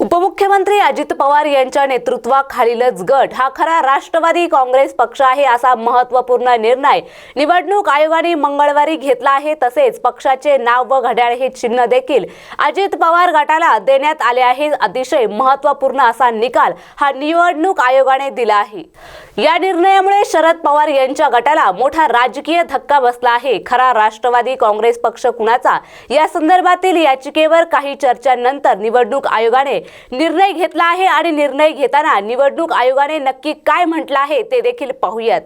उपमुख्यमंत्री अजित पवार यांच्या नेतृत्वाखालीलच गट हा खरा राष्ट्रवादी काँग्रेस पक्ष आहे असा महत्त्वपूर्ण निर्णय निवडणूक आयोगाने मंगळवारी घेतला आहे. तसेच पक्षाचे नाव व घड्याळ हे चिन्ह देखील अजित पवार गटाला देण्यात आले आहे. अतिशय महत्त्वपूर्ण असा निकाल हा निवडणूक आयोगाने दिला आहे. या निर्णयामुळे शरद पवार यांच्या गटाला मोठा राजकीय धक्का बसला आहे. खरा राष्ट्रवादी काँग्रेस पक्ष कुणाचा? या संदर्भातील याचिकेवर काही चर्चांनंतर निवडणूक आयोगाने निर्णय घेतला आहे आणि निर्णय घेताना निवडणूक आयोगाने नक्की काय म्हटलं आहे ते देखील पाहूयात.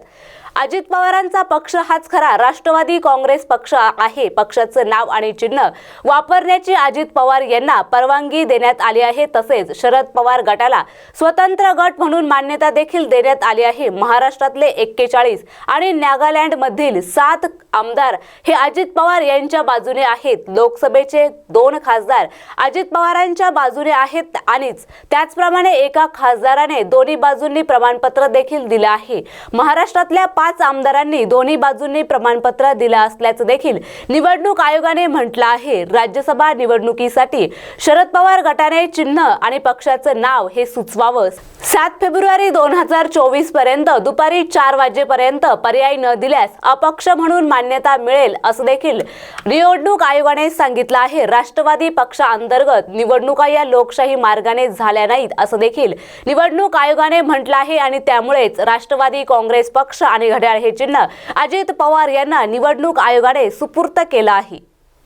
अजित पवारांचा पक्ष हाच खरा. राष्ट्रवादी काँग्रेस पक्ष आहे. पक्षाचं नाव आणि चिन्ह वापरण्याची अजित पवार यांना परवानगी देण्यात आली आहे. तसेच शरद पवार गटाला स्वतंत्र गट म्हणून मान्यता देखील देण्यात आली आहे. महाराष्ट्रातले एक्केचाळीस आणि नागालँड मधील सात आमदार हे अजित पवार यांच्या बाजूने आहेत. लोकसभेचे दोन खासदार अजित पवारांच्या बाजूने आहेत आणिच त्याचप्रमाणे एका खासदाराने दोन्ही बाजूंनी प्रमाणपत्र देखील दिलं आहे. महाराष्ट्रातल्या पाच पाच आमदारांनी दोन्ही बाजूंनी प्रमाणपत्र दिलं असल्याचं देखील निवडणूक आयोगाने म्हटलं आहे. राज्यसभा निवडणुकीसाठी शरद पवार गटाने चिन्ह आणि पक्षाचं नाव हे सुचवावं. सात फेब्रुवारी दोन हजार चोवीसपर्यंत दुपारी चार वाजेपर्यंत पर्याय न दिल्यास अपक्ष म्हणून मान्यता मिळेल असं देखील निवडणूक आयोगाने सांगितलं आहे. राष्ट्रवादी पक्षांतर्गत निवडणुका या लोकशाही मार्गाने झाल्या नाहीत असं देखील निवडणूक आयोगाने म्हटलं आहे आणि त्यामुळेच राष्ट्रवादी काँग्रेस पक्ष आणि आणि घड्याळ हे चिन्ह अजित पवार यांना निवडणूक आयोगाने सुपूर्त केलं आहे.